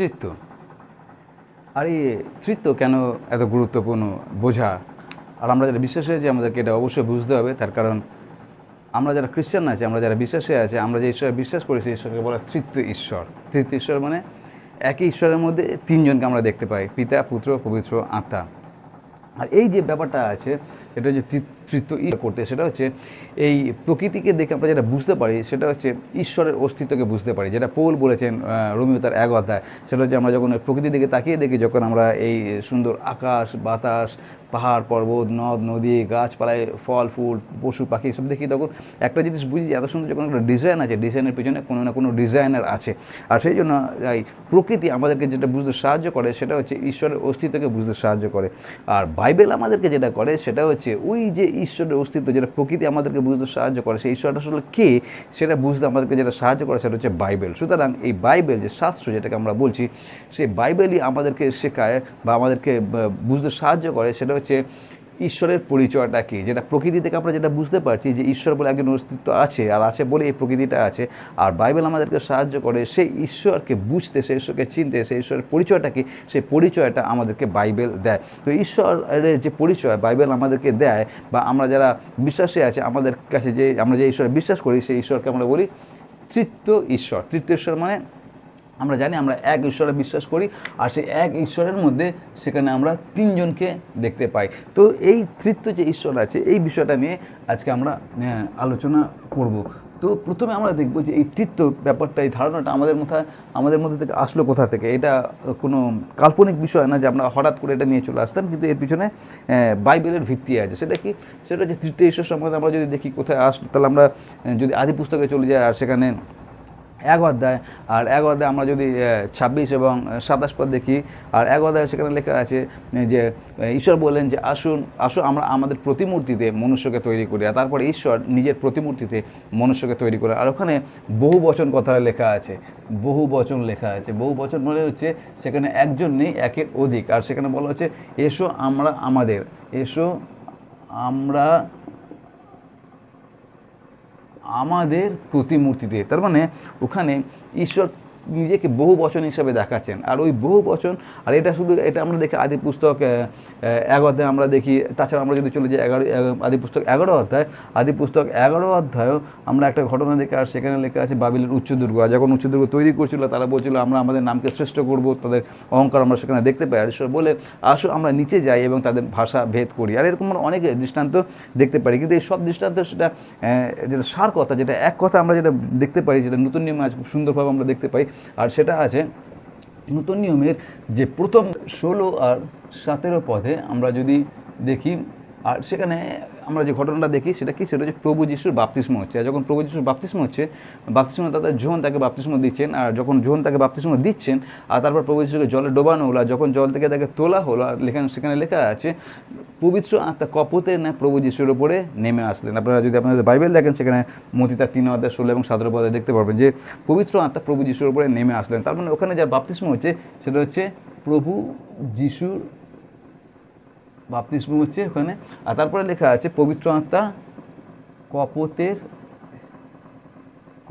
তৃত্ব। আর এই তৃত্ব কেন এত গুরুত্বপূর্ণ বোঝা? আর আমরা যারা বিশ্বাসী আছি, আমাদেরকে এটা অবশ্যই বুঝতে হবে। তার কারণ আমরা যারা খ্রিস্টান আছে, আমরা যারা বিশ্বাসী আছে, আমরা যে ঈশ্বরে বিশ্বাস করি সেই ঈশ্বরকে বলা তৃত্ব ঈশ্বর। তৃতীয় ঈশ্বর মানে একই ঈশ্বরের মধ্যে তিনজনকে আমরা দেখতে পাই, পিতা, পুত্র, পবিত্র, আত্মা। আর এই যে ব্যাপারটা আছে, এটা হচ্ছে তৃ- তৃতীয় ই করতে, সেটা হচ্ছে এই প্রকৃতিকে দেখে আমরা যেটা বুঝতে পারি, সেটা হচ্ছে ঈশ্বরের অস্তিত্বকে বুঝতে পারি। যেটা পোল বলেছেন রোমিও তার এক অধ্যায়, সেটা হচ্ছে আমরা যখন প্রকৃতির দিকে তাকিয়ে দেখি, যখন আমরা এই সুন্দর আকাশ, বাতাস পাহাড়, পর্বত, নদ, নদী, গাছপালায় ফল, ফুল, পশু, পাখি সব দেখি তখন একটা জিনিস বুঝি এত সুন্দর যখন একটা ডিজাইন আছে ডিজাইনের পিছনে কোনো না কোনো ডিজাইনার আছে। আর সেই জন্য, এই প্রকৃতি আমাদেরকে যেটা বুঝতে সাহায্য করে সেটা হচ্ছে ঈশ্বরের অস্তিত্বকে বুঝতে সাহায্য করে। আর বাইবেল আমাদেরকে যেটা করে সেটা হচ্ছে ওই যে ঈশ্বরের অস্তিত্ব যেটা প্রকৃতি আমাদেরকে বুঝতে সাহায্য করে, সেই ঈশ্বরটা আসলে কে সেটা বুঝতে আমাদেরকে যেটা সাহায্য করে সেটা হচ্ছে বাইবেল। সুতরাং এই বাইবেল যে শাস্ত্র যেটাকে আমরা বলছি সেই বাইবেলই আমাদেরকে শেখায় বা আমাদেরকে বুঝতে সাহায্য করে সেটা হচ্ছে ঈশ্বরের পরিচয়টা কি? যেটা প্রকৃতি থেকে আমরা যেটা বুঝতে পারছি যে ঈশ্বর বলে একজন অস্তিত্ব আছে আর আছে বলে এই প্রকৃতিটা আছে, আর বাইবেল আমাদেরকে সাহায্য করে সেই ঈশ্বরকে বুঝতে, সেই ঈশ্বরকে চিনতে, সেই ঈশ্বরের পরিচয়টা কি? সেই পরিচয়টা আমাদেরকে বাইবেল দেয়। তো ঈশ্বরের যে পরিচয় বাইবেল আমাদেরকে দেয় বা আমরা যারা বিশ্বাসী আছে, আমাদের কাছে যে আমরা যে ঈশ্বরে বিশ্বাস করি, সেই ঈশ্বরকে আমরা বলি তৃতীয় ঈশ্বর। তৃতীয় ঈশ্বর মানে আমরা জানি, আমরা এক ঈশ্বরে বিশ্বাস করি, আর সেই এক ঈশ্বরের মধ্যে সেখানে আমরা তিনজনকে দেখতে পাই। তো এই তৃতীয় যে ঈশ্বর আছে, এই বিষয়টা নিয়ে আজকে আমরা আলোচনা করব। তো প্রথমে আমরা দেখব যে এই তৃতীয় ব্যাপারটা, এই ধারণাটা আমাদের মাথায় আমাদের মধ্যে থেকে আসলো কোথা থেকে? এটা কোনো কাল্পনিক বিষয় না যে আমরা হঠাৎ করে এটা নিয়ে চলে আসতাম, কিন্তু এর পিছনে বাইবেলের ভিত্তি আছে। সেটা কি? সেটা যে তৃতীয় ঈশ্বর সম্বন্ধে আমরা যদি দেখি কোথায় আসলো, তাহলে আমরা যদি আদি পুস্তকে চলে যাই আর সেখানে এক অধ্যায়, আর এক অধ্যায় আমরা যদি ছাব্বিশ এবং সাতাশ পদ দেখি, আর এক অধ্যায় সেখানে লেখা আছে যে, ঈশ্বর বললেন যে, আসুন আসুন আমরা আমাদের প্রতিমূর্তিতে মনুষ্যকে তৈরি করি, আর তারপরে ঈশ্বর নিজের প্রতিমূর্তিতে মনুষ্যকে তৈরি করে আর ওখানে বহু বচন কথা লেখা আছে, বহু বচন লেখা আছে, বহু বচন মনে হচ্ছে সেখানে একজন নেই, একের অধিক। আর সেখানে বলা হচ্ছে, এসো আমরা আমাদের, এসো আমরা আমাদের প্রতিমূর্তিতে তার মানে ওখানে ঈশ্বর নিজেকে বহু বচন হিসাবে দেখাচ্ছেন। আর ওই বহু বচন, আর এটা শুধু, এটা আমরা দেখি আদি পুস্তক এক অধ্যায় আমরা দেখি, তাছাড়া আমরা যদি চলে যাই এগারো আদি পুস্তক এগারো অধ্যায়, আদি পুস্তক এগারো অধ্যায়ও আমরা একটা ঘটনা দেখে আর সেখানে লেখা আছে বাবিলের উচ্চ দুর্গ। আর যখন উচ্চ দুর্গ তৈরি করছিল, তারা বলছিল, আমরা আমাদের নামকে শ্রেষ্ঠ করব, তাদের অহংকার আমরা সেখানে দেখতে পাই। আর বলে, আসো, আমরা নিচে যাই এবং তাদের ভাষা ভেদ করি। আর এরকম আমরা অনেক দৃষ্টান্ত দেখতে পারি। কিন্তু এই সব দৃষ্টান্ত সেটা যেটা সার কথা, যেটা এক কথা আমরা যেটা দেখতে পারি, যেটা নতুন নিয়মে আজ সুন্দরভাবে আমরা দেখতে পাই আর সেটা আছে নতুন নিয়মের যে প্রথম ষোলো আর সতেরো পদে আমরা যদি দেখি আর সেখানে আমরা যে ঘটনাটা দেখি, সেটা কি? সেটা হচ্ছে প্রভু যিশুর বাপতিস্ম হচ্ছে। আর যখন প্রভু যিশুর বাপতিস্ম হচ্ছে, বাপতিস্ম দাদা জোহন তাকে বাপতিস্ম দিচ্ছেন। আর যখন জোহন তাকে বাপতিস্ম দিচ্ছেন, আর তারপর প্রভু যিশুকে জলে ডোবানো হলো যখন জল থেকে তাকে তোলা হলো, আর লেখানো সেখানে লেখা আছে, পবিত্র আত্মা কপতের না প্রভু যিশুর ওপরে নেমে আসলেন। আপনারা যদি আপনাদের বাইবেল দেখেন, সেখানে মতিতা তিন অধ্যায় ষোলো এবং সতেরো পদে দেখতে পারবেন যে, পবিত্র আত্মা প্রভু যিশুর উপরে নেমে আসলেন। তার মানে ওখানে যার বাপতিস্ম হচ্ছে, সেটা হচ্ছে প্রভু যিশুর বাপতিস্ম হচ্ছে ওখানে। আর তারপরে লেখা আছে, পবিত্র আত্মা কপতের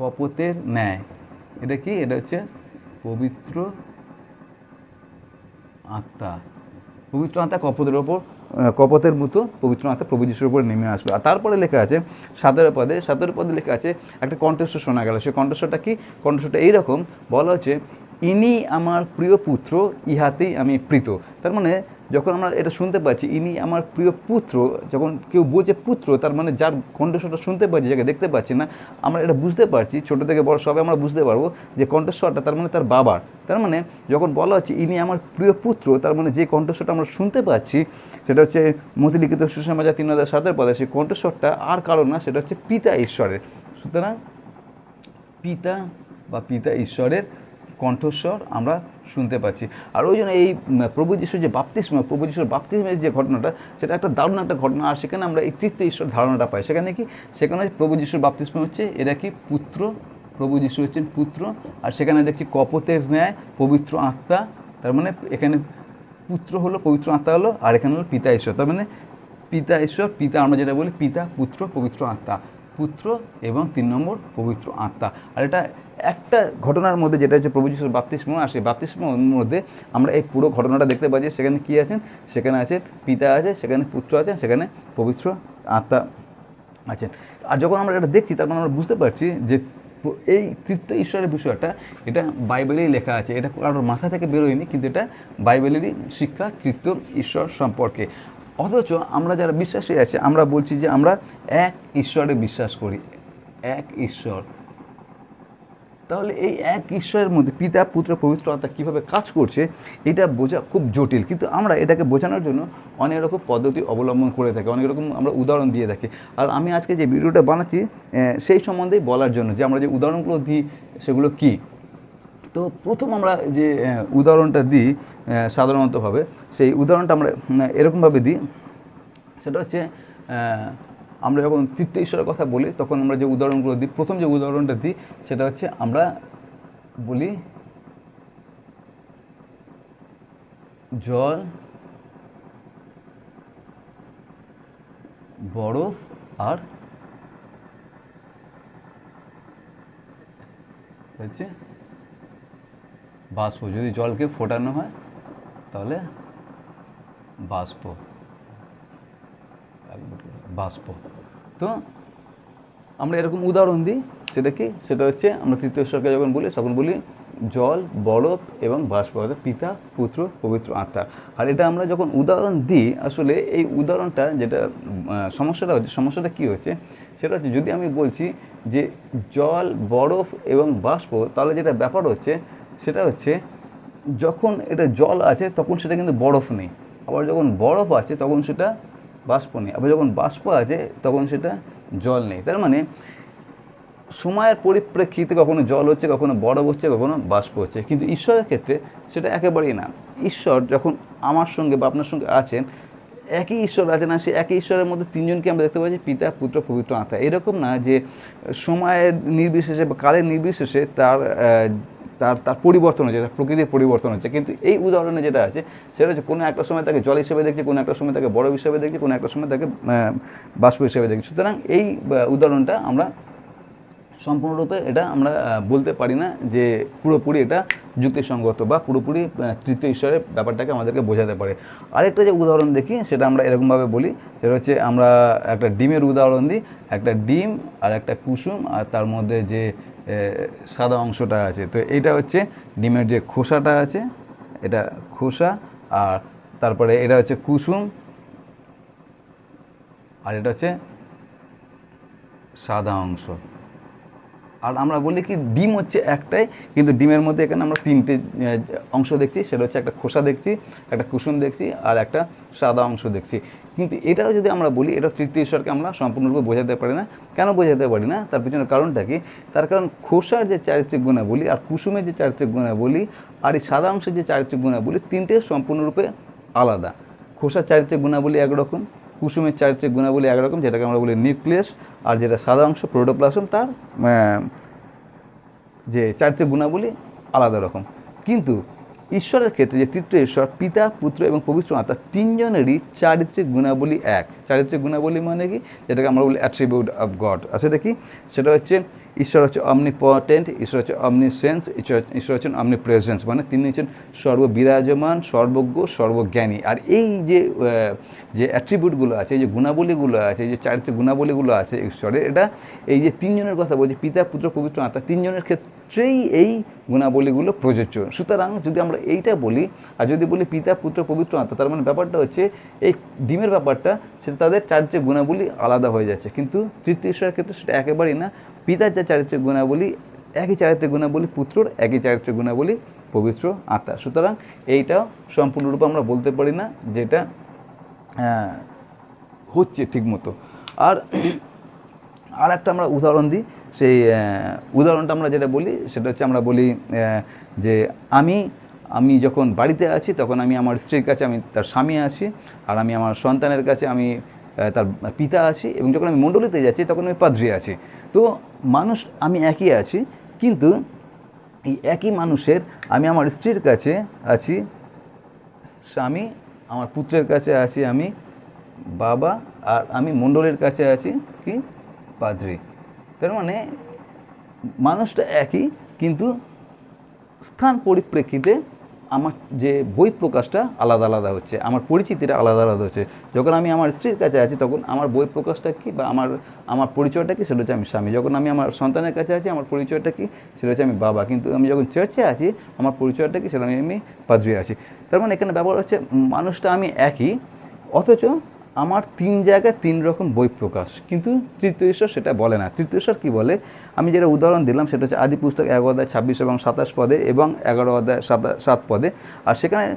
কপতের ন্যায়। এটা কি? এটা হচ্ছে পবিত্র আত্মা। পবিত্র আত্মা কপতের ওপর কপতের মতো পবিত্র আত্মা প্রভু যিশুর উপর নেমে আসলো আর তারপরে লেখা আছে, সাতেরো পদে সাতেরো পদে লেখা আছে, একটা কণ্ঠস্বর শোনা গেল। সেই কণ্ঠস্বরটা কি? কণ্ঠস্বরটা এইরকম, বলা হচ্ছে ইনি আমার প্রিয় পুত্র, ইহাতেই আমি প্রীত। তার মানে যখন আমরা এটা শুনতে পাচ্ছি, ইনি আমার প্রিয় পুত্র, যখন কেউ বোঝে পুত্র, তার মানে যার কণ্ঠস্বরটা শুনতে পাচ্ছি, যাকে দেখতে পাচ্ছি না, আমরা এটা বুঝতে পারছি, ছোটো থেকে বড় সবাই আমরা বুঝতে পারব যে কণ্ঠস্বরটা তার মানে তার বাবার। তার মানে যখন বলা হচ্ছে ইনি আমার প্রিয় পুত্র, তার মানে যে কণ্ঠস্বরটা আমরা শুনতে পাচ্ছি, সেটা হচ্ছে মতিলিখিত সুষমাজা তিন হাজার সাতের পদে, সেই কণ্ঠস্বরটা আর কারণ না, সেটা হচ্ছে পিতা ঈশ্বরের। সুতরাং, পিতা বা পিতা ঈশ্বরের কণ্ঠস্বর আমরা শুনতে পাচ্ছি। আর ওই জন্য এই প্রভু যিশুর যে বাপ্তিস্ম, প্রভু যিশুর বাপ্তিস্মের যে ঘটনাটা, সেটা একটা দারুণ একটা ঘটনা। আর সেখানে আমরা এই তৃতীয় ঈশ্বর ধারণাটা পাই। সেখানে কি? সেখানে প্রভু যিশুর বাপ্তিস্ম হচ্ছে, এরা কি? পুত্র। প্রভু যিশু হচ্ছেন পুত্র। আর সেখানে দেখছি কপতের ন্যায় পবিত্র আত্মা। তার মানে এখানে পুত্র হলো, পবিত্র আত্মা হলো, আর এখানে হলো পিতা ঈশ্বর। তার মানে পিতা ঈশ্বর, পিতা আমরা যেটা বলি, পিতা, পুত্র, পবিত্র আত্মা। পুত্র এবং তিন নম্বর পবিত্র আত্মা। আর এটা একটা ঘটনার মধ্যে যেটা হচ্ছে প্রভু যিশুর বাপ্তিস্ম আর সেই বাপ্তিস্মের মধ্যে আমরা এই পুরো ঘটনাটা দেখতে পাচ্ছি সেখানে কী আছেন? সেখানে আছে পিতা আছে, সেখানে পুত্র আছে, সেখানে পবিত্র আত্মা আছেন। আর যখন আমরা এটা দেখছি, তখন আমরা বুঝতে পারছি যে এই তৃতীয় ঈশ্বরের বিষয়টা, এটা বাইবেলেই লেখা আছে। এটা কারোর মাথা থেকে বেরোয়নি, কিন্তু এটা বাইবেলেরই শিক্ষা তৃতীয় ঈশ্বর সম্পর্কে। অথচ আমরা যারা বিশ্বাসী আছে, আমরা বলছি যে আমরা এক ঈশ্বরে বিশ্বাস করি। এক ঈশ্বর। তাহলে এই এক ঈশ্বরের মধ্যে পিতা, পুত্র পবিত্র আত্মা কীভাবে কাজ করছে, এটা বোঝা খুব জটিল। কিন্তু আমরা এটাকে বোঝানোর জন্য অনেক রকম পদ্ধতি অবলম্বন করে থাকি, অনেক রকম আমরা উদাহরণ দিয়ে থাকি। আর আমি আজকে যে ভিডিওটা বানাচ্ছি সেই সম্বন্ধেই বলার জন্য যে আমরা যে উদাহরণগুলো দিই, সেগুলো কী? তো প্রথম আমরা যে উদাহরণটা দিই সাধারণতভাবে, সেই উদাহরণটা আমরা এরকমভাবে দিই। সেটা হচ্ছে আমরা যখন তৃতীয় ঈশ্বরের কথা বলি, তখন আমরা যে উদাহরণগুলো দিই, প্রথম যে উদাহরণটা দিই, সেটা হচ্ছে আমরা বলি, জল, বরফ আর হচ্ছে বাষ্প। যদি জলকে ফোটানো হয়, তাহলে বাষ্প। বাষ্প। তো আমরা এরকম উদাহরণ দিই সেটা কি সেটা হচ্ছে আমরা তৃতীয় ঈশ্বরকে যখন বলি, তখন বলি, জল, বরফ এবং বাষ্প, অর্থাৎ পিতা, পুত্র, পবিত্র আত্মা। আর এটা আমরা যখন উদাহরণ দিই, আসলে এই উদাহরণটা যেটা সমস্যাটা হচ্ছে, সমস্যাটা কী হচ্ছে, সেটা হচ্ছে যদি আমি বলছি যে জল, বরফ এবং বাষ্প, তাহলে যেটা ব্যাপার হচ্ছে সেটা হচ্ছে যখন এটা জল আছে, তখন সেটা কিন্তু বরফ নেই। আবার যখন বরফ আছে, তখন সেটা বাষ্প নেই। আবার যখন বাষ্প আছে, তখন সেটা জল নেই। তার মানে সময়ের পরিপ্রেক্ষিতে কখনো জল হচ্ছে, কখনো বরফ হচ্ছে, কখনো বাষ্প হচ্ছে। কিন্তু ঈশ্বরের ক্ষেত্রে সেটা একেবারেই না। ঈশ্বর যখন আমার সঙ্গে বা আপনার সঙ্গে আছেন, একই ঈশ্বর আছে না সে একই ঈশ্বরের মধ্যে তিনজনকে আমরা দেখতে পাচ্ছি, পিতা, পুত্র, পবিত্র আত্মা। এরকম না যে সময়ের নির্বিশেষে বা কালের নির্বিশেষে তার তার তার পরিবর্তন হচ্ছে, তার প্রকৃতির পরিবর্তন হচ্ছে। কিন্তু এই উদাহরণে যেটা আছে, সেটা হচ্ছে কোনো একটা সময় তাকে জল হিসেবে দেখছি, কোনো একটা সময় তাকে বরফ হিসেবে দেখছি, কোনো একটা সময় তাকে বাষ্প হিসেবে দেখছি। সুতরাং এই উদাহরণটা আমরা সম্পূর্ণরূপে এটা আমরা বলতে পারি না যে পুরোপুরি এটা যুক্তিসঙ্গত বা পুরোপুরি তৃতীয় ঈশ্বরের ব্যাপারটাকে আমাদেরকে বোঝাতে পারে। আরেকটা যে উদাহরণ দেখি, সেটা আমরা এরকমভাবে বলি, সেটা হচ্ছে আমরা একটা ডিমের উদাহরণ দিই, একটা ডিম আর একটা কুসুম আর তার মধ্যে যে সাদা অংশটা আছে। তো এটা হচ্ছে ডিমের যে খোসাটা আছে, এটা খোসা, আর তারপরে এটা হচ্ছে কুসুম, আর এটা হচ্ছে সাদা অংশ। আর আমরা বলি কি, ডিম হচ্ছে একটাই, কিন্তু ডিমের মধ্যে এখানে আমরা তিনটে অংশ দেখছি, সেটা হচ্ছে একটা খোসা দেখছি, একটা কুসুম দেখছি, আর একটা সাদা অংশ দেখছি। কিন্তু এটাও যদি আমরা বলি, এটা তৃতীয় ঈশ্বরকে আমরা সম্পূর্ণরূপে বোঝাতে পারি না। কেন বোঝাতে পারি না? তার পিছনে কারণটা কি? তার কারণ খোসার যে চারিত্রিক গুণাবলী আর কুসুমের যে চারিত্রিক গুণাবলী আর এই সাদা অংশের যে চারিত্রিক গুণাবলী তিনটে সম্পূর্ণরূপে আলাদা। খোসার চারিত্রিক গুণাবলী একরকম, কুসুমের চারিত্রিক গুণাবলী একরকম, যেটাকে আমরা বলি নিউক্লিয়াস, আর যেটা সাদা অংশ প্রোটোপ্লাজম তার যে চারিত্রিক গুণাবলী আলাদা রকম। কিন্তু ঈশ্বরের ক্ষেত্রে যে তৃতীয় ঈশ্বর, পিতা, পুত্র এবং পবিত্র মাতা তিনজনেরই চারিত্রিক গুণাবলী এক। চারিত্রিক গুণাবলী মানে কি? যেটাকে আমরা বলি অ্যাট্রিবিউট অফ গড আছে দেখি সেটা হচ্ছে ঈশ্বর হচ্ছে অমনিপটেন্ট ঈশ্বর হচ্ছে অমনিসেন্স ঈশ্বর ঈশ্বর হচ্ছেন অমনি প্রেজেন্স মানে তিনি হচ্ছেন সর্ববিরাজমান, সর্বজ্ঞ, সর্বজ্ঞানী। আর এই যে যে অ্যাট্রিবিউটগুলো আছে যে গুণাবলীগুলো আছে যে চারিত্রিক গুণাবলীগুলো আছে ঈশ্বরের, এটা এই যে তিনজনের কথা বলছি, পিতা, পুত্র, পবিত্র আত্মা, তিনজনের ক্ষেত্রেই এই গুণাবলীগুলো প্রযোজ্য। সুতরাং যদি আমরা এইটা বলি, আর যদি বলি পিতা, পুত্র, পবিত্র আত্মা, তার মানে ব্যাপারটা হচ্ছে, এই ডিমের ব্যাপারটা, সেটা তাদের চারিত্রিক গুণাবলী আলাদা হয়ে যাচ্ছে। কিন্তু তৃতীয় ঈশ্বরের ক্ষেত্রে সেটা একেবারেই না। পিতার যে চারিত্রিক গুণাবলী, একই চারিত্রিক গুণাবলী পুত্রর, একই চারিত্রিক গুণাবলী পবিত্র আত্মা সুতরাং এইটাও সম্পূর্ণরূপে আমরা বলতে পারি না যেটা হচ্ছে ঠিকমতো। আর আর একটা আমরা উদাহরণ দিই, সেই উদাহরণটা আমরা যেটা বলি, সেটা হচ্ছে আমরা বলি যে আমি আমি যখন বাড়িতে আছি, তখন আমি আমার স্ত্রীর কাছে, আমি তার স্বামী আছি, আর আমি আমার সন্তানের কাছে আমি তার পিতা আছি, এবং যখন আমি মণ্ডলীতে যাচ্ছি, তখন আমি পাদ্রী আছি। তো মানুষ, আমি একই আছি, কিন্তু এই একই মানুষের, আমি আমার স্ত্রীর কাছে আছি, স্বামী, আমার পুত্রের কাছে আছি আমি, বাবা, আর আমি মণ্ডলের কাছে আছি কি? পাদ্রী। তার মানে মানুষটা একই, কিন্তু স্থান পরিপ্রেক্ষিতে আমার যে বই প্রকাশটা আলাদা আলাদা হচ্ছে, আমার পরিচিতিটা আলাদা আলাদা হচ্ছে। যখন আমি আমার স্ত্রীর কাছে আছি, তখন আমার বই প্রকাশটা কী বা আমার আমার পরিচয়টা কী, সেটা হচ্ছে আমি স্বামী। যখন আমি আমার সন্তানের কাছে আছি, আমার পরিচয়টা কী, সেটা হচ্ছে আমি বাবা। কিন্তু আমি যখন চার্চে আছি, আমার পরিচয়টা কী, সেটা আমি আমি পাদ্রিয়ে আছি। তার মানে এখানে ব্যবহার হচ্ছে, মানুষটা আমি একই, অথচ আমার তিন জায়গায় তিন রকম বই প্রকাশ। কিন্তু তৃতীয় ঈশ্বর সেটা বলে না। তৃতীয় ঈশ্বর কী বলে? আমি যেটা উদাহরণ দিলাম সেটা হচ্ছে আদি পুস্তক এগারো অধ্যায় ছাব্বিশ এবং সাতাশ পদে এবং এগারো অধ্যায় সাতা পদে। আর সেখানে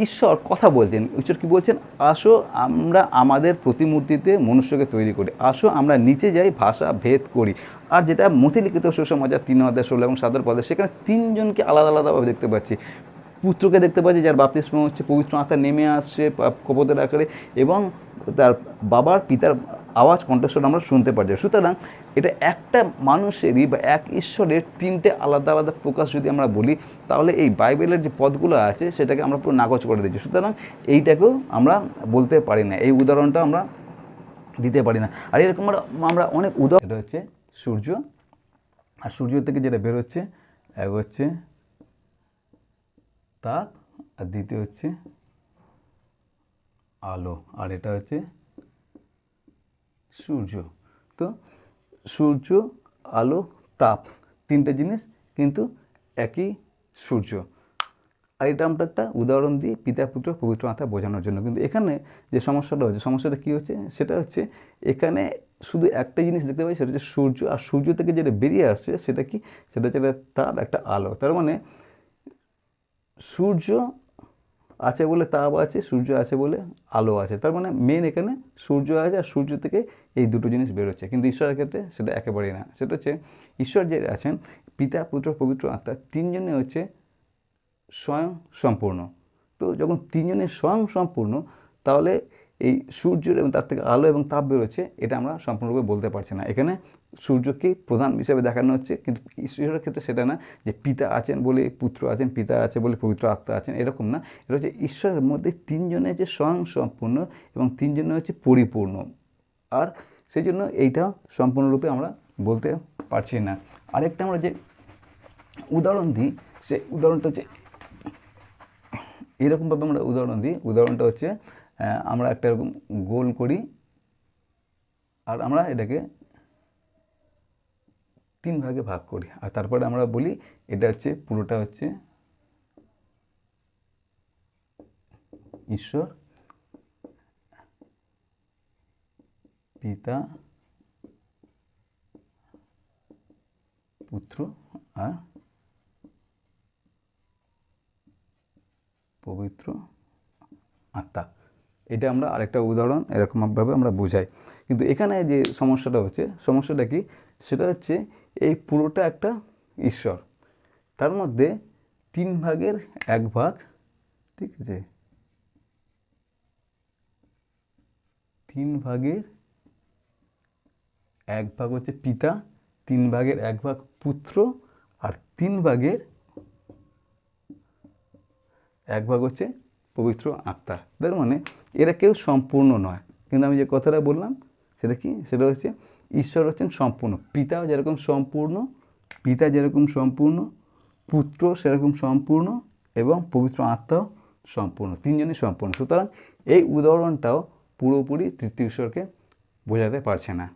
ঈশ্বর কথা বলছেন। ঈশ্বর কী বলছেন? আসো আমরা আমাদের প্রতিমূর্তিতে মনুষ্যকে তৈরি করি। আসো আমরা নিচে যাই, ভাষা ভেদ করি। আর যেটা মতিলিখিত সুসমাচার তিন অধ্যায় ষোলো এবং সাতের পদে, সেখানে তিনজনকে আলাদা আলাদাভাবে দেখতে পাচ্ছি। পুত্রকে দেখতে পাচ্ছি যার বাপতিস্ম হচ্ছে, পবিত্র আত্মা নেমে আসছে কপতের আকারে এবং তার বাবার পিতার আওয়াজ, কণ্ঠস্বর আমরা শুনতে পারছি সুতরাং এটা একটা মানুষেরই বা এক ঈশ্বরের তিনটে আলাদা আলাদা প্রকাশ যদি আমরা বলি, তাহলে এই বাইবেলের যে পদগুলো আছে, সেটাকে আমরা পুরো নাকচ করে দিচ্ছি সুতরাং এইটাকেও আমরা বলতে পারি না, এই উদাহরণটা আমরা দিতে পারি না। আর এরকম আমরা অনেক উদাহরণ হচ্ছে সূর্য। আর সূর্য থেকে যেটা বেরোচ্ছে এক হচ্ছে তাপ, আর দ্বিতীয় হচ্ছে আলো, আর এটা হচ্ছে সূর্য। তো সূর্য, আলো, তাপ তিনটে জিনিস কিন্তু একই সূর্য। আর এটা আমরা একটা উদাহরণ দিই পিতা, পুত্র, পবিত্র আত্মা বোঝানোর জন্য। কিন্তু এখানে যে সমস্যাটা হচ্ছে, সমস্যাটা কী হচ্ছে? সেটা হচ্ছে এখানে শুধু একটা জিনিস দেখতে পাই, সেটা হচ্ছে সূর্য। আর সূর্য থেকে যেটা বেরিয়ে আসছে, সেটা কি? সেটা হচ্ছে তাপ, একটা আলো। তার মানে সূর্য আছে বলে তাপ আছে, সূর্য আছে বলে আলো আছে। তার মানে মেন এখানে সূর্য আছে আর সূর্য থেকে এই দুটো জিনিস বেরোচ্ছে। কিন্তু ঈশ্বরের ক্ষেত্রে সেটা একেবারেই না। সেটা হচ্ছে ঈশ্বর যে আছেন, পিতা, পুত্র, পবিত্র আত্মা তিনজনে হচ্ছে স্বয়ং সম্পূর্ণ। তো যখন তিনজনের স্বয়ং সম্পূর্ণ, তাহলে এই সূর্যের এবং তার থেকে আলো এবং তাপ বেরোচ্ছে, এটা আমরা সম্পূর্ণরূপে বলতে পারছি না। এখানে সূর্যকে প্রধান হিসেবে দেখানো হচ্ছে, কিন্তু ঈশ্বরের ক্ষেত্রে সেটা না যে পিতা আছেন বলে, পুত্র আছেন, পিতা আছে বলে, পবিত্র আত্মা আছেন, এরকম না। এটা হচ্ছে ঈশ্বরের মধ্যে তিনজনের যে স্বয়ং সম্পূর্ণ এবং তিনজনে হচ্ছে পরিপূর্ণ। আর সেই জন্য এইটা সম্পূর্ণরূপে আমরা বলতে পারছি না। আরেকটা আমরা যে উদাহরণ দিই, সে উদাহরণটা হচ্ছে এরকমভাবে আমরা উদাহরণ দিই। উদাহরণটা হচ্ছে আমরা একটা এরকম গোল করি, আর আমরা এটাকে তিন ভাগে ভাগ করি। আর তারপরে আমরা বলি, এটা হচ্ছে, পুরোটা হচ্ছে ঈশ্বর, পিতা, পুত্র আর পবিত্র আত্মা। এটা আমরা আরেকটা উদাহরণ এরকমভাবে আমরা বোঝাই। কিন্তু এখানে যে সমস্যাটা হচ্ছে, সমস্যাটা কি? সেটা হচ্ছে এই পুরোটা একটা ঈশ্বর। তার মধ্যে তিন ভাগের এক ভাগ, ঠিক আছে? তিন ভাগের এক ভাগ হচ্ছে পিতা, তিন ভাগের এক ভাগ পুত্র, আর তিন ভাগের এক ভাগ হচ্ছে পবিত্র আত্মা। তার মানে এরা কেউ সম্পূর্ণ নয়। কিন্তু আমি যে কথাটা বললাম, সেটা কি? সেটা হচ্ছে ঈশ্বর হচ্ছেন সম্পূর্ণ। পিতাও যেরকম সম্পূর্ণ, পিতা যেরকম সম্পূর্ণ, পুত্র সেরকম সম্পূর্ণ এবং পবিত্র আত্মাও সম্পূর্ণ, তিনজনই সম্পূর্ণ। সুতরাং এই উদাহরণটাও পুরোপুরি তৃতীয় ঈশ্বরকে বোঝাতে পারছে না।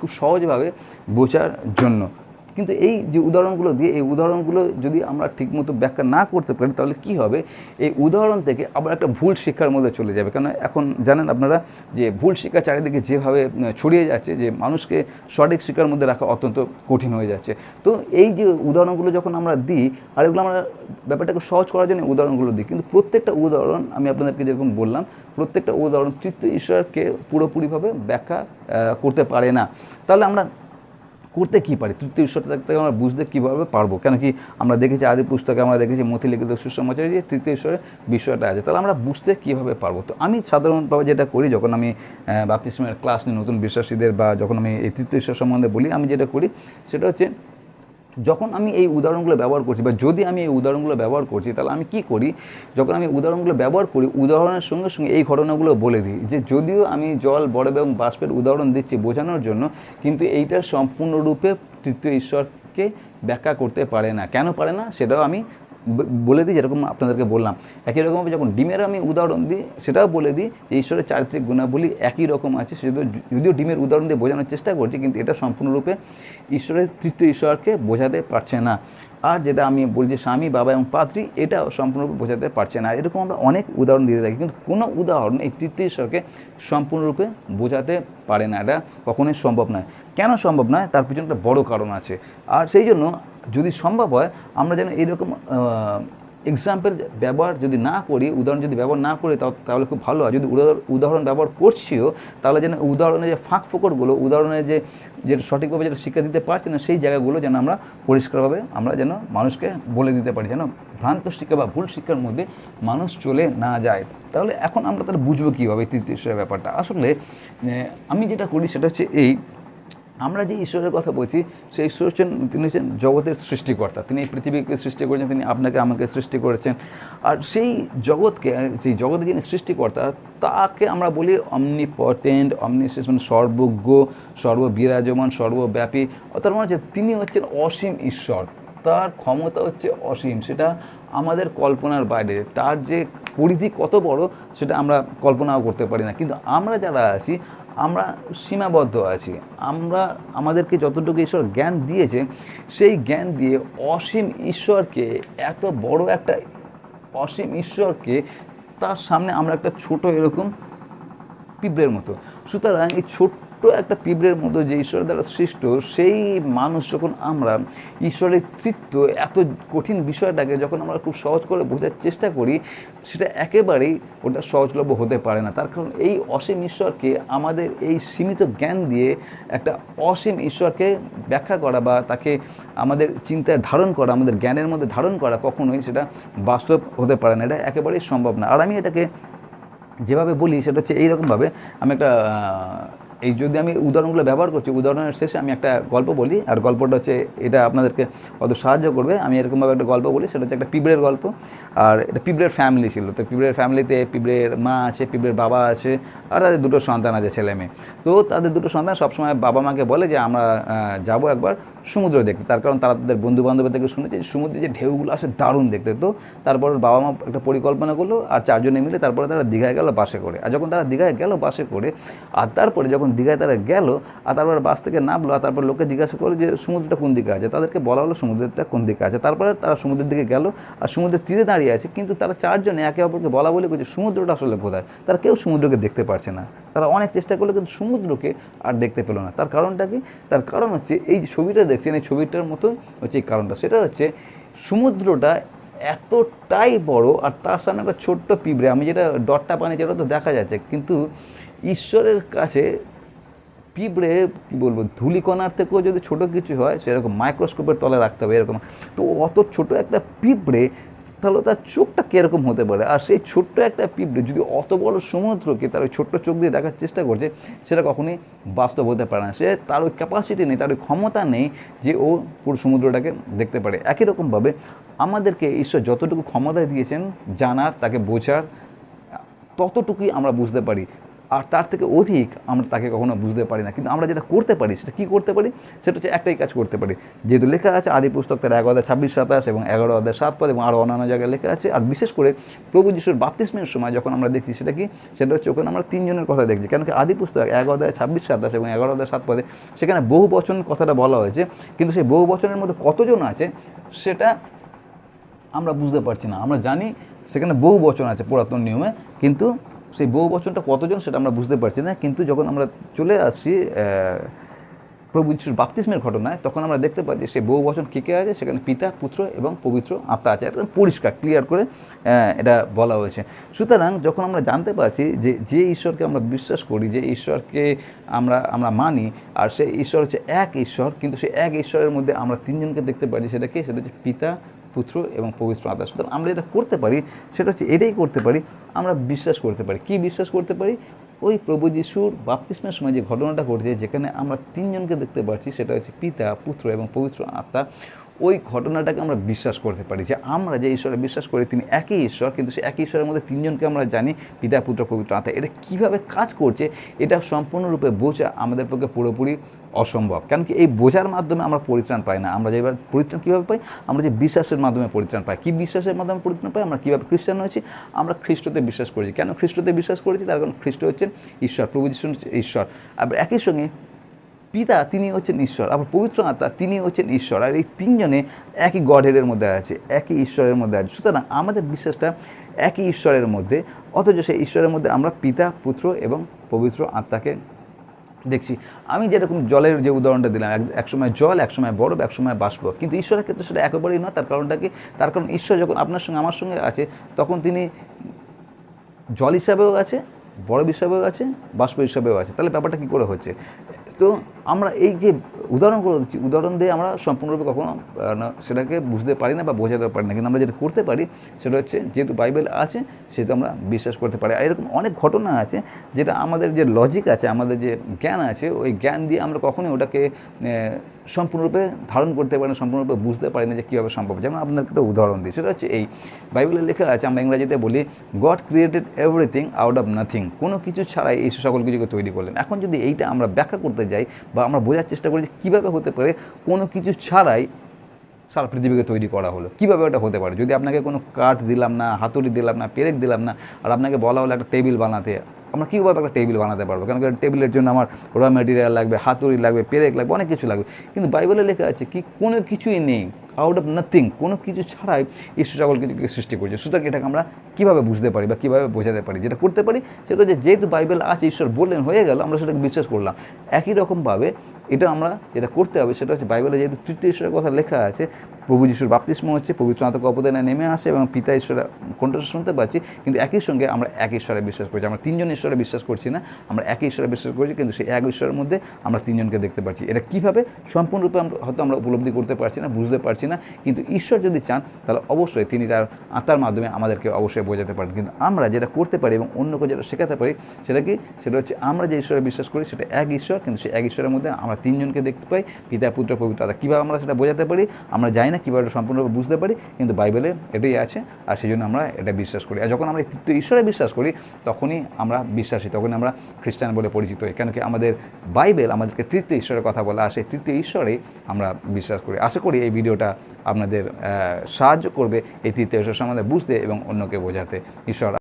খুব সহজভাবে বোঝার জন্য কিন্তু এই যে উদাহরণগুলো দিয়ে, এই উদাহরণগুলো যদি আমরা ঠিকমতো ব্যাখ্যা না করতে পারি, তাহলে কি হবে? এই উদাহরণ থেকে আবার একটা ভুল শিক্ষার মধ্যে চলে যাবে। কারণ এখন জানেন আপনারা যে ভুল শিক্ষা চারিদিকে যেভাবে ছড়িয়ে যাচ্ছে, যে মানুষকে সঠিক শিক্ষার মধ্যে রাখা অত্যন্ত কঠিন হয়ে যাচ্ছে। তো এই যে উদাহরণগুলো যখন আমরা দিই আর এগুলো আমরা ব্যাপারটাকে সহজ করার জন্য উদাহরণগুলো দিই। কিন্তু প্রত্যেকটা উদাহরণ আমি আপনাদেরকে যেরকম বললাম, প্রত্যেকটা উদাহরণ তৃতীয় ঈশ্বরকে পুরোপুরিভাবে ব্যাখ্যা করতে পারে না। তাহলে আমরা করতে কী পারি? তৃতীয় ঈশ্বরটা থেকে আমরা বুঝতে কীভাবে পারব? কেন কি আমরা দেখেছি আদি পুস্তকে আমরা দেখেছি মতিলিখিত সুসমাচারে যে তৃতীয় ঈশ্বরের বিষয়টা আছে। তাহলে আমরা বুঝতে কীভাবে পারব? তো আমি সাধারণভাবে যেটা করি, যখন আমি বাপ্তিস্মের ক্লাস নিই নতুন বিশ্বাসীদের বা যখন আমি এই তৃতীয় ঈশ্বর সম্বন্ধে বলি, আমি যেটা করি, সেটা হচ্ছে যখন আমি এই উদাহরণগুলো ব্যবহার করছি বা যদি আমি এই উদাহরণগুলো ব্যবহার করছি, তাহলে আমি কি করি? যখন আমি উদাহরণগুলো ব্যবহার করি, উদাহরণের সঙ্গে সঙ্গে এই ঘটনাগুলো বলে দিই যে, যদিও আমি জল, বরফ এবং বাষ্পের উদাহরণ দিচ্ছি বোঝানোর জন্য, কিন্তু এইটা সম্পূর্ণরূপে তৃতীয় ঈশ্বরকে ব্যাখ্যা করতে পারে না। কেন পারে না? সেটাও আমি বলে দিই যেরকম আপনাদেরকে বললাম। একই রকমভাবে যখন ডিমের আমি উদাহরণ দিই, সেটাও বলে দিই যে ঈশ্বরের চারিত্রিক গুণাবলী একই রকম আছে। সে যদিও ডিমের উদাহরণ দিয়ে বোঝানোর চেষ্টা করছি, কিন্তু এটা সম্পূর্ণরূপে ঈশ্বরের তৃতীয় ঈশ্বরকে বোঝাতে পারছে না। আর যেটা আমি বলছি স্বামী, বাবা এবং পাত্রী, এটাও সম্পূর্ণরূপে বোঝাতে পারছে না। এরকম আমরা অনেক উদাহরণ দিতে থাকি, কিন্তু কোনো উদাহরণ এই তৃতীয় ঈশ্বরকে সম্পূর্ণরূপে বোঝাতে পারে না। এটা কখনোই সম্ভব নয়। কেন সম্ভব নয়? তার পিছনে একটা বড় কারণ আছে। আর সেই জন্য যদি সম্ভব হয়, আমরা যেন এইরকম এক্সাম্পল ব্যবহার যদি না করি, উদাহরণ যদি ব্যবহার না করি তাহলে খুব ভালো হয়। যদি উদাহরণ- ব্যবহার করছিও, তাহলে যেন উদাহরণের যে ফাঁক ফোকরগুলো, উদাহরণের যে, যেটা সঠিকভাবে যেটা শিক্ষা দিতে পারছি না, সেই জায়গাগুলো যেন আমরা পরিষ্কারভাবে আমরা যেন মানুষকে বলে দিতে পারি, যেন ভ্রান্ত শিক্ষা বা ভুল শিক্ষার মধ্যে মানুষ চলে না যায়। তাহলে এখন আমরা তাহলে বুঝব কীভাবে তৃতীয় ব্যাপারটা। আসলে আমি যেটা করি সেটা হচ্ছে এই আমরা যে ঈশ্বরের কথা বলছি, সেই ঈশ্বর হচ্ছেন, তিনি হচ্ছেন জগতের সৃষ্টিকর্তা। তিনি এই পৃথিবীকে সৃষ্টি করেছেন, তিনি আপনাকে, আমাকে সৃষ্টি করেছেন। আর সেই জগৎকে, সেই জগতে যিনি সৃষ্টিকর্তা, তাকে আমরা বলি অমনিপটেন্ট অমনিসেস মানে সর্বজ্ঞ, সর্ববিরাজমান, সর্বব্যাপী। অর্থাৎ মনে হচ্ছে, তিনি হচ্ছেন অসীম ঈশ্বর। তার ক্ষমতা হচ্ছে অসীম। সেটা আমাদের কল্পনার বাইরে। তার যে পরিধি কত বড়, সেটা আমরা কল্পনাও করতে পারি না। কিন্তু আমরা যারা আছি আমরা সীমাবদ্ধ আছি। আমরা আমাদেরকে যতটুকু ঈশ্বর জ্ঞান দিয়েছে, সেই জ্ঞান দিয়ে অসীম ঈশ্বরকে, এত বড় একটা অসীম ঈশ্বরকে তার সামনে আমরা একটা ছোট এরকম পিঁপড়ের মতো। সুতরাং এই ছোট্ট একটা পিঁপড়ের মতো যে ঈশ্বরের দ্বারা সৃষ্ট, সেই মানুষ যখন আমরা ঈশ্বরের তৃত্ব এত কঠিন বিষয়টাকে যখন আমরা খুব সহজ করে বোঝার চেষ্টা করি, সেটা একেবারেই ওটা সহজলভ্য হতে পারে না। তার কারণ এই অসীম ঈশ্বরকে আমাদের এই সীমিত জ্ঞান দিয়ে একটা অসীম ঈশ্বরকে ব্যাখ্যা করা বা তাকে আমাদের চিন্তায় ধারণ করা, আমাদের জ্ঞানের মধ্যে ধারণ করা কখনোই সেটা বাস্তব হতে পারে না। এটা একেবারেই সম্ভব না। আর আমি এটাকে যেভাবে বলি, সেটা হচ্ছে এইরকমভাবে। আমি একটা এই যদি আমি উদাহরণগুলো ব্যবহার করছি, উদাহরণের শেষে আমি একটা গল্প বলি, আর গল্পটা হচ্ছে এটা আপনাদেরকে কত সাহায্য করবে। আমি এরকমভাবে একটা গল্প বলি, সেটা হচ্ছে একটা পিঁপড়ের গল্প। আর এটা পিঁপড়ের ফ্যামিলি ছিল, তো পিঁপড়ের ফ্যামিলিতে পিঁপড়ের মা আছে, পিঁপড়ের বাবা আছে, আর তাদের দুটো সন্তান আছে, ছেলে মেয়ে। তো তাদের দুটো সন্তান সবসময় বাবা মাকে বলে যে, আমরা যাব একবার। সমুদ্র দেখতে। তার কারণ তারা তাদের বন্ধু বান্ধবের থেকে শুনেছে সমুদ্রে যে ঢেউগুলো আসে দারুণ দেখতে। তো তারপর বাবা মা একটা পরিকল্পনা করল, আর চারজনে মিলে তারপরে তারা দীঘায় গেল বাসে করে। আর যখন তারা দীঘায় গেল বাসে করে, আর তারপরে যখন দীঘায় তারা গেল, আর তারপরে বাস থেকে নামলো, আর তারপর লোকে জিজ্ঞাসা করল যে, সমুদ্রটা কোন দিকে আছে? তাদেরকে বলা হলো, সমুদ্রটা কোন দিকে আছে? তারপরে তারা সমুদ্রের দিকে গেল, আর সমুদ্রের তীরে দাঁড়িয়ে আছে, কিন্তু তারা চারজনে একে অপরকে বলা বলে করছে সমুদ্রটা আসলে কোথায়? তারা কেউ সমুদ্রকে দেখতে পারছে না। তারা অনেক চেষ্টা করল কিন্তু সমুদ্রকে আর দেখতে পেল না। তার কারণটা কি? তার কারণ হচ্ছে এই যে ছবিটা দেখছেন, এই ছবিটার মতো হচ্ছে এই কারণটা। সেটা হচ্ছে সমুদ্রটা এতটাই বড় আর তার সামনে একটা ছোট্ট পিঁপড়ে। আমি যেটা ডটটা পানি যেটা তো দেখা যাচ্ছে, কিন্তু ঈশ্বরের কাছে পিঁপড়ে, কী বলব, ধুলিকণার থেকেও যদি ছোট কিছু হয়, সেরকম মাইক্রোস্কোপের তলে রাখতে হবে, এরকম। তো অত ছোট একটা পিঁপড়ে তাহলে তার চোখটা কীরকম হতে পারে? আর সেই ছোট্ট একটা পিঁপড়ে যদি অত বড় সমুদ্রকে তার ওই ছোট্ট চোখ দিয়ে দেখার চেষ্টা করছে, সেটা কখনই বাস্তব হতে পারে না। সে তার ওই ক্যাপাসিটি নেই, তার ওই ক্ষমতা নেই যে ও পুরো সমুদ্রটাকে দেখতে পারে। একই রকমভাবে আমাদেরকে ঈশ্বর যতটুকু ক্ষমতা দিয়েছেন জানার, তাকে বোঝার, ততটুকুই আমরা বুঝতে পারি। আর তার থেকে অধিক আমরা তাকে কখনো বুঝতে পারি না। কিন্তু আমরা যেটা করতে পারি, সেটা কী করতে পারি? সেটা হচ্ছে একটাই কাজ করতে পারি। যেহেতু লেখা আছে, আদি পুস্তক তার এগারো অধ্যায় ছাব্বিশ, সাতাশ এবং এগারো অধ্যায় সাত পদ এবং আরও অন্যান্য জায়গায় লেখা আছে। আর বিশেষ করে প্রভু যিশুর বাপ্তিস্মের সময় যখন আমরা দেখছি, সেটা কি? সেটা হচ্ছে ওখানে আমরা তিনজনের কথা দেখছি। কেন কি? আদি পুস্তক এগারো অধ্যায় ছাব্বিশ, সাতাশ এবং এগারো অধ্যায় সাত পদে সেখানে বহু বচন কথাটা বলা হয়েছে। কিন্তু সেই বহু বচনের মধ্যে কতজন আছে, সেটা আমরা বুঝতে পারছি না। আমরা জানি সেখানে বহু বচন আছে পুরাতন নিয়মে, কিন্তু সেই বহু বচনটা কতজন সেটা আমরা বুঝতে পারছি না, কিন্তু যখন আমরা চলে আসছি প্রভু যিশুর বাপ্তিস্মের ঘটনায়, তখন আমরা দেখতে পাই যে সেই বহু বচন কী কে আছে? সেখানে পিতা, পুত্র এবং পবিত্র আত্মা আছে। একদম পরিষ্কার ক্লিয়ার করে এটা বলা হয়েছে। সুতরাং যখন আমরা জানতে পারছি যে যে ঈশ্বরকে আমরা বিশ্বাস করি, যে ঈশ্বরকে আমরা আমরা মানি, আর সেই ঈশ্বর হচ্ছে এক ঈশ্বর, কিন্তু সেই এক ঈশ্বরের মধ্যে আমরা তিনজনকে দেখতে পারি, সেটা কি? সেটা হচ্ছে পিতা পুত্র এবং পবিত্র আত্মা সুতরাং আমরা এটা করতে পারি, সেটা হচ্ছে এটাই করতে পারি, আমরা বিশ্বাস করতে পারি। কি বিশ্বাস করতে পারি? ওই প্রভু যিশুর বাপ্তিস্মের সময় যে ঘটনাটা ঘটেছে, যেখানে আমরা তিনজনকে দেখতে পাচ্ছি, সেটা হচ্ছে পিতা, পুত্র এবং পবিত্র আত্মা। ওই ঘটনাটাকে আমরা বিশ্বাস করতে পারি যে আমরা যে ঈশ্বরে বিশ্বাস করি, তিনি একই ঈশ্বর, কিন্তু সে একই ঈশ্বরের মধ্যে তিনজনকে আমরা জানি, পিতা, পুত্র, পবিত্র আত্মা। এটা কীভাবে কাজ করছে, এটা সম্পূর্ণরূপে বোঝা আমাদের পক্ষে পুরোপুরি অসম্ভব। কারণ কি এই বোঝার মাধ্যমে আমরা পরিত্রাণ পাই না। আমরা যে এবার পরিত্রাণ কীভাবে পাই? আমরা যে বিশ্বাসের মাধ্যমে পরিত্রাণ পাই। কী বিশ্বাসের মাধ্যমে পরিত্রাণ পাই? আমরা কীভাবে খ্রিস্টান হয়েছি? আমরা খ্রিস্টতে বিশ্বাস করেছি। কেন খ্রিস্টতে বিশ্বাস করেছি? তার কারণ খ্রিস্ট হচ্ছেন ঈশ্বর, প্রভু যিশু ঈশ্বর। আবার একই সঙ্গে পিতা তিনি হচ্ছেন ঈশ্বর, আবার পবিত্র আত্মা তিনি হচ্ছেন ঈশ্বর, আর এই তিনজনে একই গডহেডের মধ্যে আছে, একই ঈশ্বরের মধ্যে আছে। সুতরাং আমাদের বিশ্বাসটা একই ঈশ্বরের মধ্যে, অথচ সেই ঈশ্বরের মধ্যে আমরা পিতা, পুত্র এবং পবিত্র আত্মাকে দেখছি। আমি যেরকম জলের যে উদাহরণটা দিলাম, এক একসময় জল একসময় বরফ একসময় বাষ্প, কিন্তু ঈশ্বরের ক্ষেত্রে সেটা একেবারেই নয়, তার কারণটা কি? তার কারণ ঈশ্বর যখন আপনার সঙ্গে, আমার সঙ্গে আছে, তখন তিনি জল হিসাবেও আছে, বরফ হিসাবেও আছে, বাষ্প হিসাবেও আছে। তাহলে ব্যাপারটা কী করে হচ্ছে? তো আমরা এই যে উদাহরণগুলো দিচ্ছি, উদাহরণ দিয়ে আমরা সম্পূর্ণরূপে কখনো সেটাকে বুঝতে পারি না বা বোঝাতে পারি না। কিন্তু আমরা যেটা করতে পারি, সেটা হচ্ছে যেহেতু বাইবেল আছে, সেহেতু আমরা বিশ্বাস করতে পারি। আর এরকম অনেক ঘটনা আছে, যেটা আমাদের যে লজিক আছে, আমাদের যে জ্ঞান আছে, ওই জ্ঞান দিয়ে আমরা কখনোই ওটাকে সম্পূর্ণরূপে ধারণ করতে পারি না, সম্পূর্ণরূপে বুঝতে পারি না যে কীভাবে সম্ভব। যেমন আপনাকে একটা উদাহরণ দিই, সেটা হচ্ছে এই বাইবেলে লেখা আছে, আমরা ইংরাজিতে বলি God created everything out of nothing কোনো কিছু ছাড়াই এই সকল কিছুকে তৈরি করলেন। এখন যদি এইটা আমরা ব্যাখ্যা করতে যাই বা আমরা বোঝার চেষ্টা করি যে কীভাবে হতে পারে কোনো কিছু ছাড়াই সারা পৃথিবীকে তৈরি করা হলো। কীভাবে ওটা হতে পারে? যদি আপনাকে কোনো কাঠ দিলাম না, হাতুড়ি দিলাম না, পেরেক দিলাম না, আর আপনাকে বলা হলো একটা টেবিল বানাতে আমরা কীভাবে একটা টেবিল বানাতে পারব? কারণ টেবিলের জন্য আমার র মেটেরিয়াল লাগবে, হাতুড়ি লাগবে, পেরেক লাগবে, অনেক কিছু লাগবে। কিন্তু বাইবেলে লেখা আছে কি কোনো কিছুই নেই আউট অফ নাথিং কোনো কিছু ছাড়াই ঈশ্বর সকল কিছুকে সৃষ্টি করছে। সুতরাং এটাকে আমরা কীভাবে বুঝতে পারি বা কীভাবে বোঝাতে পারি? যেটা করতে পারি সেটা হচ্ছে যেহেতু বাইবেল আছে, ঈশ্বর বললেন, হয়ে গেল, আমরা সেটাকে বিশ্বাস করলাম। একই রকমভাবে এটা আমরা যেটা করতে হবে সেটা হচ্ছে বাইবেলে যেহেতু তৃতীয় ঈশ্বরের কথা লেখা আছে প্রভু যিশুর বাপ্তিস্ম হচ্ছে পবিত্র আত্মক অবদানে নেমে আসে এবং পিতা ঈশ্বরের কণ্ঠস্বর শুনতে পাচ্ছি, কিন্তু একই সঙ্গে আমরা এক ঈশ্বরে বিশ্বাস করছি। আমরা তিনজন ঈশ্বরে বিশ্বাস করছি না, আমরা একই ঈশ্বরে বিশ্বাস করছি, কিন্তু সেই এক ঈশ্বরের মধ্যে আমরা তিনজনকে দেখতে পাচ্ছি। এটা কীভাবে? সম্পূর্ণরূপে আমরা হয়তো আমরা উপলব্ধি করতে পারছি না, বুঝতে পারছি না, কিন্তু ঈশ্বর যদি চান, তাহলে অবশ্যই তিনি তার আত্মার মাধ্যমে আমাদেরকে অবশ্যই বোঝাতে পারেন। কিন্তু আমরা যেটা করতে পারি এবং অন্যকে যেটা শেখাতে পারি, সেটা কি? সেটা হচ্ছে আমরা যে ঈশ্বরে বিশ্বাস করি, সেটা এক ঈশ্বর, কিন্তু সেই এক ঈশ্বরের মধ্যে আমরা তিনজনকে দেখতে পাই, পিতা, পুত্র, পবিত্র কীভাবে আমরা সেটা বোঝাতে পারি? আমরা জানি না, কীভাবে এটা সম্পূর্ণরূপে বুঝতে পারি, কিন্তু বাইবেলে এটাই আছে, আর সেই জন্য আমরা এটা বিশ্বাস করি। আর যখন আমরা তৃতীয় ঈশ্বরে বিশ্বাস করি, তখনই আমরা বিশ্বাসী তখন আমরা খ্রিস্টান বলে পরিচিত। হই কেন কি আমাদের বাইবেল, আমাদেরকে তৃতীয় ঈশ্বরের কথা বলে, আর সেই তৃতীয় ঈশ্বরেই আমরা বিশ্বাস করি। আশা করি এই ভিডিওটা আপনাদের সাহায্য করবে এই তৃতীয় ঈশ্বর সম্বন্ধে বুঝতে এবং অন্যকে বোঝাতে। ঈশ্বর